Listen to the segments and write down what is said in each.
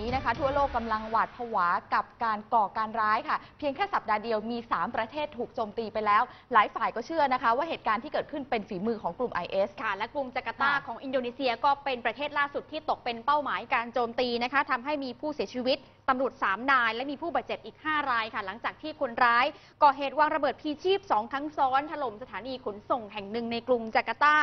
นี้นะคะ ทั่วโลกกำลังหวาดผวากับการก่อการร้ายค่ะ เพียงแค่สัปดาห์เดียวมี 3 ประเทศถูกโจมตีไปแล้ว หลายฝ่ายก็เชื่อนะคะ ว่าเหตุการณ์ที่เกิดขึ้นเป็นฝีมือของกลุ่ม IS ค่ะ และกรุงจาการ์ตาค่ะ ของอินโดนีเซียก็เป็นประเทศล่าสุดที่ตกเป็นเป้าหมายการโจมตีนะคะทำให้มีผู้เสียชีวิตตำรวจ3นาย และมีผู้บาดเจ็บอีก 5 รายค่ะ หลังจากที่คนร้ายก่อเหตุวางระเบิดพลีชีพ 2 ครั้งซ้อนถล่มสถานีขนส่งแห่งหนึ่งในกรุงจาการ์ตา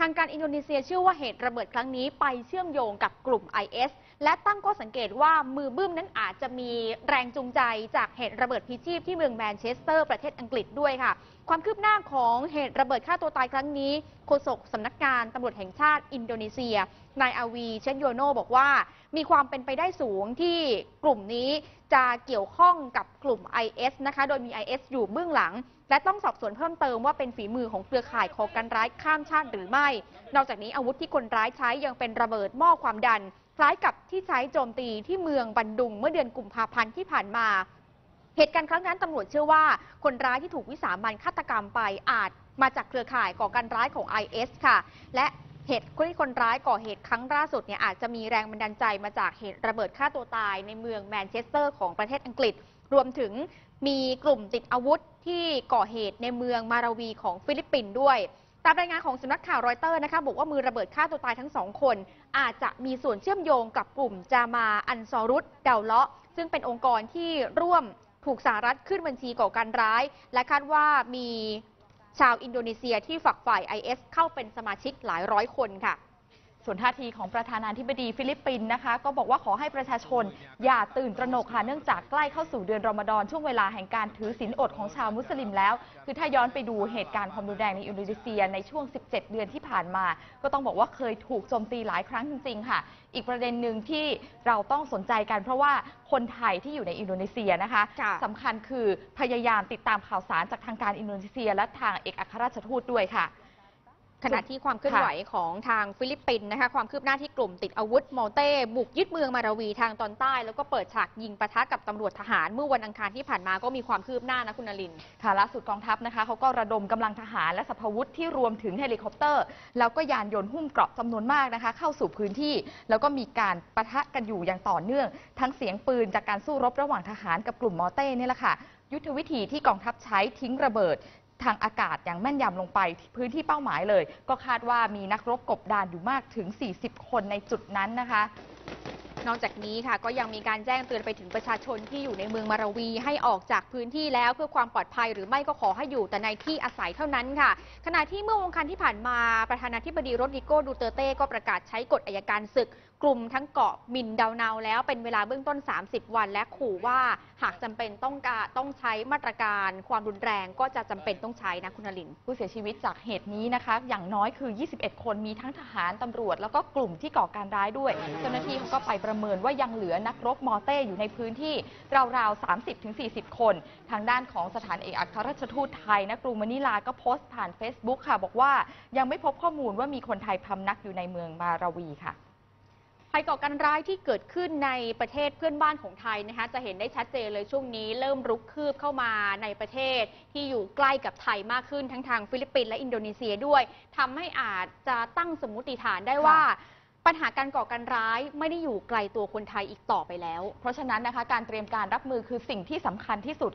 ทางการอินโดนีเซียเชื่อว่าเหตุระเบิดครั้งนี้ไปเชื่อมโยงกับกลุ่ม IS และตั้งข้อสังเกตว่ามือบึ้มนั้นอาจจะมีแรงจูงใจจากเหตุระเบิดพลีชีพที่เมืองแมนเชสเตอร์ประเทศอังกฤษด้วยค่ะ ความคืบหน้าของเหตุระเบิดฆ่าตัวตายครั้งนี้โฆษกสำนักงานตำรวจแห่งชาติอินโดนีเซีย นายอาวีเชนโยโนบอกว่า มีความเป็นไปได้สูงที่กลุ่มนี้จะเกี่ยวข้องกับกลุ่ม IS นะคะ โดยมี IS อยู่เบื้องหลัง และต้องสอบสวนเพิ่มเติมว่าเป็นฝีมือของเครือข่ายก่อการร้ายข้ามชาติหรือไม่ นอกจากนี้อาวุธที่คนร้ายใช้ยังเป็นระเบิดหม้อความดัน ล้ายกับที่ใช้โจมตีที่เมืองบันดุงเมื่อเดือนกุมภาพันธ์ที่ผ่านมาเหตุการณ์ครั้งนั้นตำรวจเชื่อว่าคนร้ายที่ถูกวิสามันฆาตกรรมไปอาจมาจากเครือข่ายก่อการร้ายของ IS ค่ะ และเหตุที่คนร้ายก่อเหตุครั้งล่าสุดเนี่ยอาจจะมีแรงบันดาลใจมาจากเหตุระเบิดฆ่าตัวตายในเมืองแมนเชสเตอร์ของประเทศอังกฤษ รวมถึงมีกลุ่มติดอาวุธที่ก่อเหตุในเมืองมาราวีของฟิลิปปินส์ด้วย ตามรายงานของสำนักข่าวรอยเตอร์นะคะบอกว่ามือระเบิดฆ่าตัวตายทั้งสองคน อาจจะมีส่วนเชื่อมโยงกับกลุ่มจามาอันซอรุตเดาเลาะ ซึ่งเป็นองค์กรที่ร่วมถูกสหรัฐขึ้นบัญชีก่อการร้าย และคาดว่ามีชาวอินโดนีเซียที่ฝักฝ่าย IS เข้าเป็นสมาชิกหลายร้อยคนค่ะ ส่วนท่าทีของประธานาธิบดีฟิลิปปินส์นะคะ ก็บอกว่าขอให้ประชาชน อย่าตื่นตระหนกค่ะเนื่องจากใกล้เข้าสู่เดือนรอมฎอนช่วงเวลาแห่งการถือศีลอดของชาวมุสลิมแล้ว คือถ้าย้อนไปดูเหตุการณ์ความรุนแรงในอินโดนีเซียในช่วง 17 เดือนที่ผ่านมา ก็ต้องบอกว่าเคยถูกโจมตีหลายครั้งจริง ๆ ค่ะ อีกประเด็นหนึ่งที่เราต้องสนใจกัน เพราะว่าคนไทยที่อยู่ในอินโดนีเซียนะคะค่ะสำคัญคือพยายามติดตามข่าวสารจากทางการอินโดนีเซีย และทางเอกอัครราชทูตด้วยค่ะ ขณะที่ความเคลื่อนไหวของทางฟิลิปปินส์นะคะความคืบหน้าที่กลุ่มติดอาวุธมอลเต้ บุกยึดเมืองมาราวีทางตอนใต้ แล้วก็เปิดฉากยิงปะทะกับตำรวจทหาร เมื่อวันอังคารที่ผ่านมาก็มีความคืบหน้านะคุณนลินค่ะล่าสุดกองทัพนะคะเขาก็ระดมกำลังทหารและสรรพวุธที่รวมถึงเฮลิคอปเตอร์ แล้วก็ยานยนต์หุ้มเกราะจำนวนมากนะคะ เข้าสู่พื้นที่ แล้วก็มีการปะทะกันอยู่อย่างต่อเนื่อง ทั้งเสียงปืนจากการสู้รบระหว่างทหารกับกลุ่มมอเต้นี่แหละค่ะยุทธวิธีที่กองทัพใช้ทิ้งระเบิด ทางอากาศอย่างแม่นยำลงไปพื้นที่เป้าหมายเลย ก็คาดว่ามีนักรบกบดานอยู่มากถึง 40 คนในจุดนั้นนะคะนอกจากนี้ค่ะก็ยังมีการแจ้งเตือนไปถึงประชาชนที่อยู่ในเมืองมาราวี ให้ออกจากพื้นที่แล้วเพื่อความปลอดภัยหรือไม่ก็ขอให้อยู่แต่ในที่อาศัยเท่านั้นค่ะ ขณะที่เมื่อวันอังคารที่ผ่านมาประธานาธิบดีโรดริโกดูเตเต้ก็ประกาศใช้กฎอัยการศึก กลุ่มทั้งเกาะมินดาวเนาแล้วเป็นเวลาเบื้องต้น 30 วัน และขู่ว่าหากจำเป็นต้องการต้องใช้มาตรการความรุนแรงก็จะจำเป็นต้องใช้นะคุณนลิน ผู้เสียชีวิตจากเหตุนี้นะคะ อย่างน้อยคือ 21 คนมีทั้งทหารตำรวจ แล้วก็กลุ่มที่ก่อการร้ายด้วย เจ้าหน้าที่เขาก็ไปประเมินว่ายังเหลือนักรบมอเต้อยู่ในพื้นที่ราวๆ 30-40 คน ทางด้านของสถานเอกอัครราชทูตไทยณกรุงมะนิลาก็โพสต์ผ่าน Facebook ค่ะ บอกว่ายังไม่พบข้อมูลว่ามีคนไทยพำนักอยู่ในเมืองมาราวีค่ะ ภัยก่อการร้ายที่เกิดขึ้นในประเทศเพื่อนบ้านของไทยนะคะจะเห็นได้ชัดเจนเลยช่วงนี้เริ่มรุกคืบเข้ามาในประเทศที่อยู่ใกล้กับไทยมากขึ้นทั้งทางฟิลิปปินส์และอินโดนีเซียด้วยทำให้อาจจะตั้งสมมติฐานได้ว่าปัญหาการก่อการร้ายไม่ได้อยู่ไกลตัวคนไทยอีกต่อไปแล้ว เพราะฉะนั้นนะคะการเตรียมการรับมือคือสิ่งที่สำคัญที่สุด